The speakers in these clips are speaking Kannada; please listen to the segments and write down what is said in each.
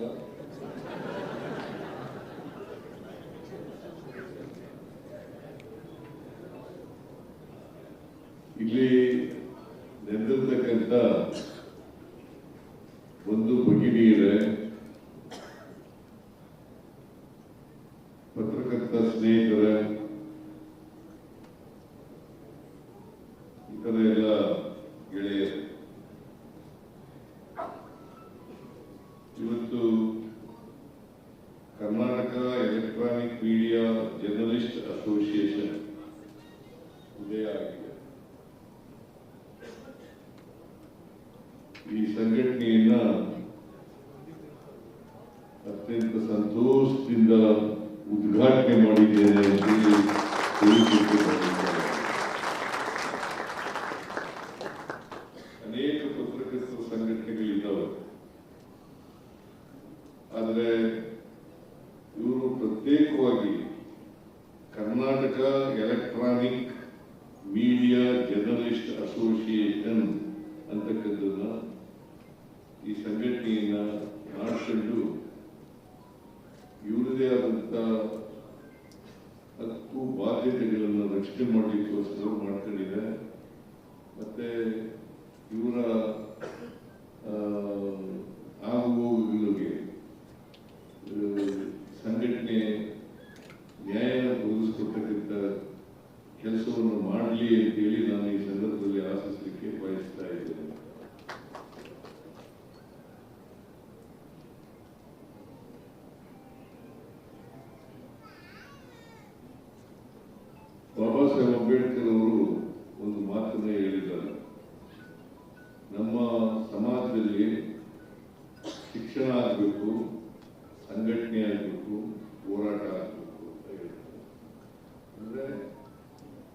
là. Il est ಸಾಧ್ಯತೆಗಳನ್ನ ರಕ್ಷಣೆ ಮಾಡಲಿಕ್ಕೋಸ್ಕರ ಮಾಡ್ಕೊಂಡಿದೆ ಮತ್ತೆ ಇವರ ಆಗುವೋಗುಗಳಿಗೆ ಬಾಬಾ ಸಾಹೇಬ್ ಅಂಬೇಡ್ಕರ್ ಅವರು ಒಂದು ಮಾತನ್ನ ಹೇಳಿದ್ದಾರೆ. ನಮ್ಮ ಸಮಾಜದಲ್ಲಿ ಶಿಕ್ಷಣ ಆಗಬೇಕು, ಸಂಘಟನೆ ಆಗಬೇಕು, ಹೋರಾಟ ಆಗಬೇಕು ಅಂತ ಹೇಳ್ತಾರೆ. ಅಂದ್ರೆ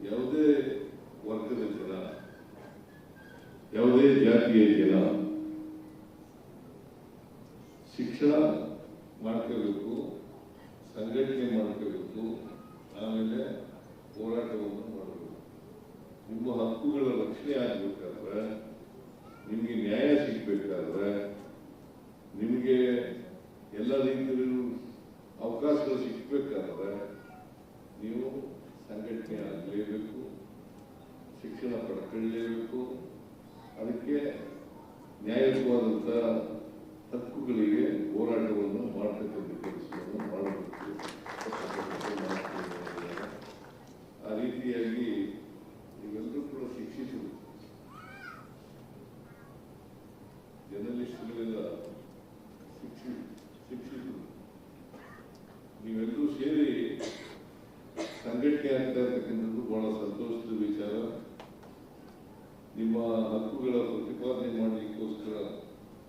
ಯಾವುದೇ ವರ್ಗದ ಜನ, ಯಾವುದೇ ಜಾತಿಯ ಜನ ಶಿಕ್ಷಣ ಮಾಡ್ಕೋಬೇಕು, ಸಂಘಟನೆ ಮಾಡ್ಕೋಬೇಕು, ಆಮೇಲೆ ಹೋರಾಟವನ್ನು ಮಾಡಬೇಕು ನಿಮ್ಮ ಹಕ್ಕುಗಳ ರಕ್ಷಣೆ ಆಗಬೇಕಾದ್ರೆ, ನಿಮಗೆ ನ್ಯಾಯ ಸಿಗಬೇಕಾದ್ರೆ, ನಿಮಗೆ ಎಲ್ಲ ರೀತಿಯಲ್ಲೂ ಅವಕಾಶಗಳು ಸಿಗಬೇಕಾದ್ರೆ ನೀವು ಸಂಘಟನೆ ಆಗಲೇಬೇಕು, ಶಿಕ್ಷಣ ಪಡ್ಕೊಳ್ಳೇಬೇಕು. ಅದಕ್ಕೆ ನ್ಯಾಯವಾದಂಥ ಹಕ್ಕುಗಳಿಗೆ ಹೋರಾಟವನ್ನು ಮಾಡತಕ್ಕಂಥ ಕೆಲಸವನ್ನು ಮಾಡಬೇಕು.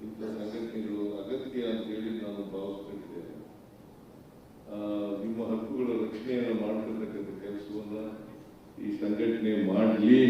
ಇಂಥ ಸಂಘಟನೆಗಳು ಅಗತ್ಯ ಅಂತ ಹೇಳಿ ನಾನು ಭಾವಿಸ್ಕೊಂಡಿದ್ದೇನೆ. ನಿಮ್ಮ ಹಕ್ಕುಗಳ ರಕ್ಷಣೆಯನ್ನು ಮಾಡ್ತಿರ್ತಕ್ಕಂಥ ಕೆಲಸವನ್ನು ಈ ಸಂಘಟನೆ ಮಾಡಲಿ.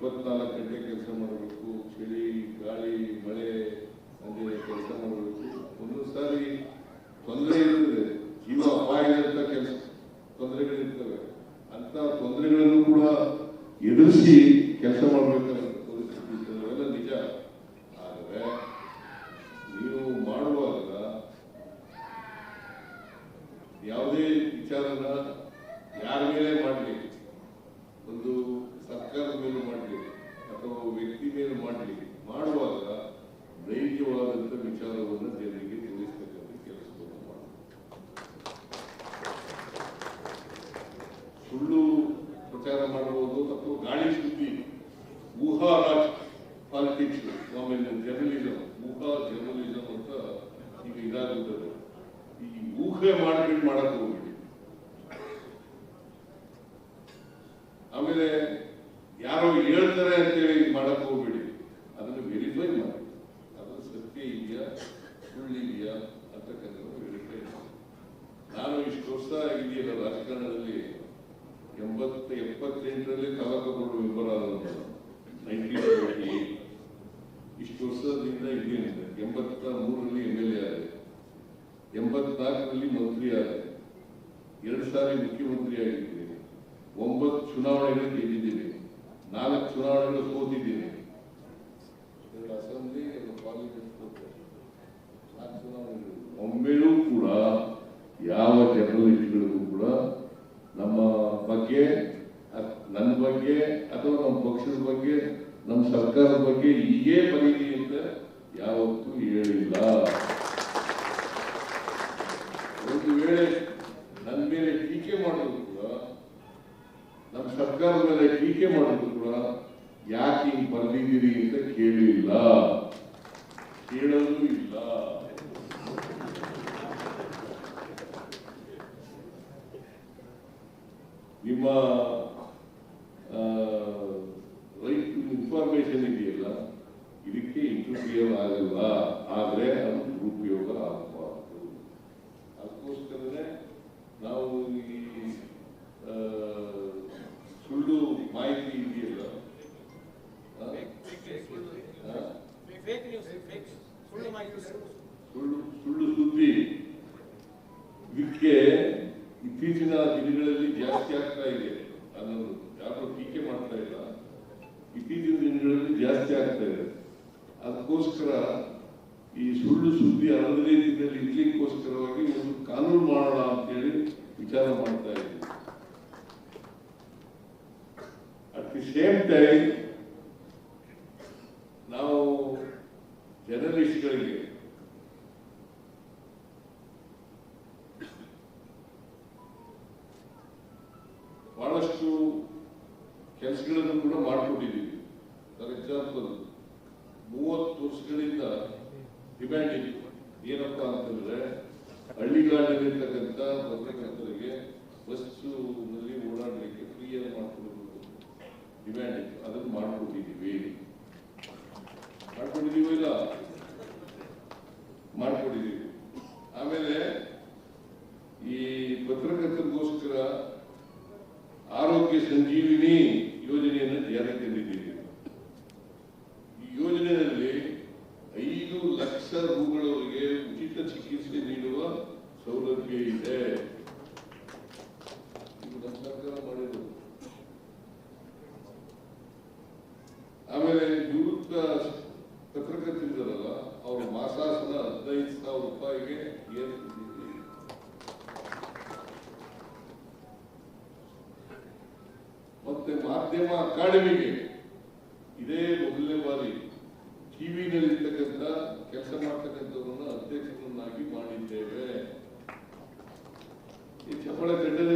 ಇಪ್ಪತ್ನಾಲ್ಕು ಗಂಟೆ ಕೆಲಸ ಮಾಡಬೇಕು, ಚಳಿ, ಗಾಳಿ, ಮಳೆ ಅಂದರೆ ಕೆಲಸ ಮಾಡಬೇಕು. ಒಂದೊಂದು ಸಾರಿ ತೊಂದರೆ ಇರ್ತದೆ. ಜೀವ ಅಪಾಯದಂತ ಕೆಲಸ, ತೊಂದರೆಗಳಿರ್ತವೆ. ಅಂತ ತೊಂದರೆಗಳನ್ನು ಕೂಡ ಎದುರಿಸಿ ಕೆಲಸ ಮಾಡಬೇಕಾದ ಪರಿಸ್ಥಿತಿ ಇದೆ. ಅವೆಲ್ಲ ನಿಜ ಆದರೆ ನೀವು ಮಾಡುವಾಗ ಯಾವುದೇ ವಿಚಾರನ ಯಾರ ಮೇಲೆ ಮಾಡಲಿ ಒಂದು ಸರ್ಕಾರದ ಮೇಲೆ ಮಾಡಲಿ ಅಥವಾ ವ್ಯಕ್ತಿ ಮೇಲೆ ಮಾಡಲಿ ಮಾಡುವಾಗ ನೈಜವಾದಂಥ ವಿಚಾರವನ್ನು ಜನರಿಗೆ ತಿಳಿಸ್ತಕ್ಕಂಥ ಕೆಲಸವನ್ನು ಮಾಡಬೇಕು ಸುಳ್ಳು ಪ್ರಚಾರ ಮಾಡಬಹುದು ಅಥವಾ ಗಾಳಿ ಸುದ್ದಿ ಊಹಾ ರಾಜ್ ಪಾಲಿಟಿಕ್ಸ್ ಆಮೇಲೆ ಜರ್ನಲಿಸಮ್ ಊಹಾ ಜರ್ನಲಿಸಮ್ ಅಂತ ಈಗ ಇದಾಗುತ್ತದೆ ಈ ಮಾಡ್ಕೊಂಡು ಮಾಡಕ್ ಹೋಗ್ಬಿಡಿ. ಆಮೇಲೆ ಯಾರೋ ಎಂಬತ್ನಾಲ್ಕರಲ್ಲಿ ಮಂತ್ರಿಯಾದೆ. ಎರಡು ಸಾರಿ ಮುಖ್ಯಮಂತ್ರಿಯಾಗಿದ್ದೇನೆ. ಒಂಬತ್ತು ಚುನಾವಣೆಗಳು ಗೆದ್ದಿದ್ದೇನೆ. ನಾಲ್ಕು ಚುನಾವಣೆಗಳು ಸೋತಿದ್ದೇನೆ. ಅಸೆಂಬ್ಲಿ ಒಮ್ಮೆಲೂ ಕೂಡ ಯಾವ ಜರ್ನಲಿಸ್ಟ್ಗಳಿಗೂ ಕೂಡ ನಮ್ಮ ಬಗ್ಗೆ ನನ್ನ ಬಗ್ಗೆ ಅಥವಾ ನಮ್ಮ ಪಕ್ಷದ ಬಗ್ಗೆ ನಮ್ಮ ಸರ್ಕಾರದ ಬಗ್ಗೆ ಹೀಗೇ ಬರೀರಿ ಅಂತ ಯಾವತ್ತೂ ಹೇಳಿಲ್ಲ ಒಂದು ವೇಳೆ ನನ್ನ ಮೇಲೆ ಟೀಕೆ ಮಾಡೋದು ಕೂಡ ನಮ್ಮ ಸರ್ಕಾರದ ಮೇಲೆ ಟೀಕೆ ಮಾಡೋದು ಕೂಡ ಯಾಕೆ ಹಿಂಗ್ ಬರ್ದಿದ್ದೀರಿ ಅಂತ ಕೇಳಿಲ್ಲ ಕೇಳಲು ಇಲ್ಲ ನಿಮ್ಮ ರೈಟ್ ಟು ಇನ್ಫಾರ್ಮೇಶನ್ ಇದೆಯಲ್ಲ ಇದಕ್ಕೆ ಆದರೆ ಅದು ದುರುಪಯೋಗ ಆಗಬಾರ್ದು. ಅದಕ್ಕೋಸ್ಕರನೇ ನಾವು ಈ ಸುಳ್ಳು ಮಾಹಿತಿ ಇದೆಯಲ್ಲ? ಸುಳ್ಳು ಸುಳ್ಳು ಸುದ್ದಿ ಇದಕ್ಕೆ ಇತ್ತೀಚಿನ ದಿನಗಳಲ್ಲಿ ಜಾಸ್ತಿ ಆಗ್ತಾ ಇದೆ. ಅನ್ನೋದು ಯಾರು ಟೀಕೆ ಮಾಡ್ತಾ ಇಲ್ಲ. ಇತ್ತೀಚಿನ ದಿನಗಳಲ್ಲಿ ಜಾಸ್ತಿ ಆಗ್ತಾ ಇದೆ. ಅದಕ್ಕೋಸ್ಕರ ಈ ಸುಳ್ಳು ಸುದ್ದಿ ಹರಡದೇ ರೀತಿಯಲ್ಲಿ ಇರ್ಲಿಕ್ಕೋಸ್ಕರವಾಗಿ ಒಂದು ಕಾನೂನು ಮಾಡೋಣ ಅಂತೇಳಿ ವಿಚಾರ ಮಾಡ್ತಾ ಇದ್ದೀವಿ. ಅಟ್ ದಿ ಸೇಮ್ ಟೈಮ್ ನಾವು ಜರ್ನಲಿಸ್ಟ್ಗಳಿಗೆ ಬಹಳಷ್ಟು ಕೆಲಸಗಳನ್ನು ಕೂಡ ಮಾಡಿಕೊಟ್ಟಿದ್ದೀವಿ. ಫಾರ್ ಎಕ್ಸಾಂಪಲ್ ಆಮೇಲೆ ನಿವೃತ್ತ ಪತ್ರಕರ್ತರಿದ್ದಾರಲ್ಲ ಅವರು ಮಾಸಾಸನ ಹದಿನೈದು ಸಾವಿರ ರೂಪಾಯಿಗೆ ಮತ್ತೆ ಮಾಧ್ಯಮ ಅಕಾಡೆಮಿಗೆ ಇದೇ ಮೊದಲನೇ ಬಾರಿ ಟಿವಿನಲ್ಲಿ ಇರ್ತಕ್ಕಂಥ ಕೆಲಸ ಮಾಡ್ತಕ್ಕಂಥವ್ರನ್ನ ಅಧ್ಯಕ್ಷರನ್ನಾಗಿ ಮಾಡಿದ್ದೇವೆ. ಈ ಚಪ್ಪಳ ತಂಡದ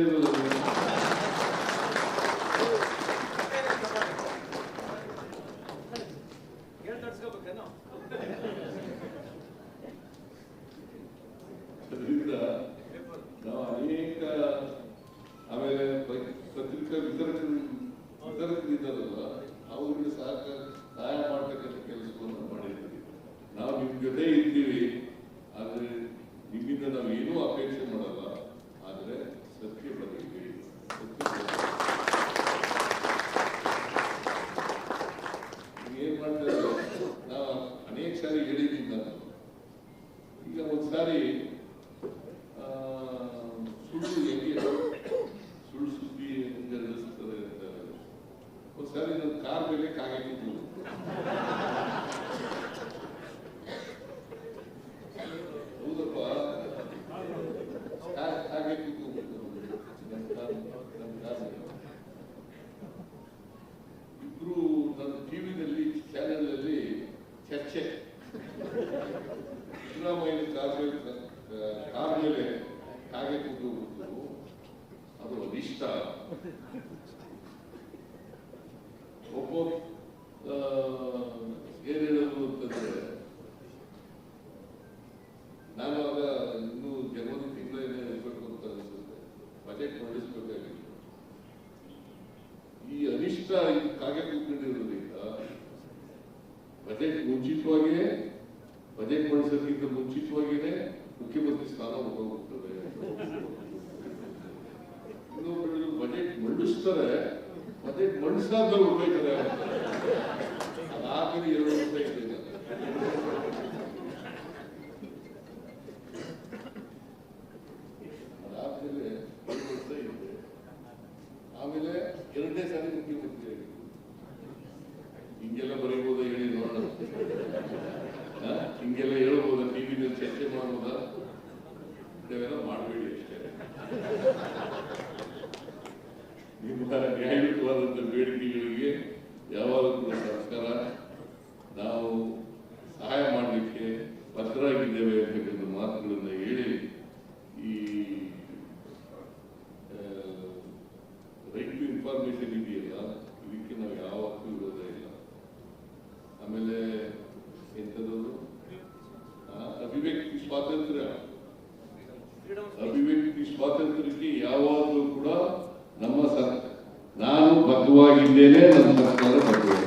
ಇಂತಹ ನ್ಯಾಯಯುತವಾದಂಥ ಬೇಡಿಕೆಗಳಿಗೆ ಯಾವಾಗಲೂ ಸರ್ಕಾರ ನಾವು ಸಹಾಯ ಮಾಡಲಿಕ್ಕೆ ಬದ್ಧರಾಗಿದ್ದೇವೆ ಅಂತಕ್ಕಂಥ ಮಾತುಗಳನ್ನು ಹೇಳಿ ಈ ರೈಟ್ ಇನ್ಫಾರ್ಮೇಶನ್ ಇದೆಯಲ್ಲ, ಇದಕ್ಕೆ ನಾವು ಯಾವತ್ತೂ ಇರೋದೇ ಇಲ್ಲ. ಆಮೇಲೆ ಎಂಥದ್ದು? ಅಭಿವ್ಯಕ್ತಿ ಸ್ವಾತಂತ್ರ್ಯ. ಅಭಿವ್ಯಕ್ತಿ ಸ್ವಾತಂತ್ರ್ಯಕ್ಕೆ ಯಾವಾಗಲೂ ಕೂಡ ನಮ್ಮ ಸರ್ಕಾರ ನಾನು ಬದ್ಧವಾಗಿದ್ದೇನೆ ನನ್ನ ಸರ್ಕಾರ ಬದ್ಧವಾಗಿ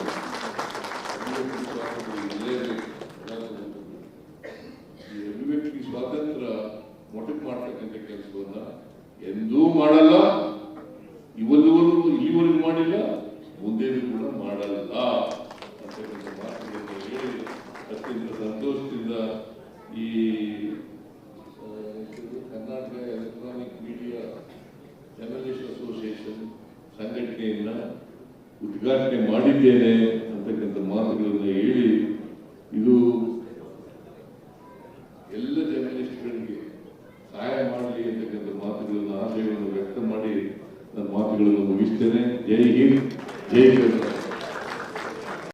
get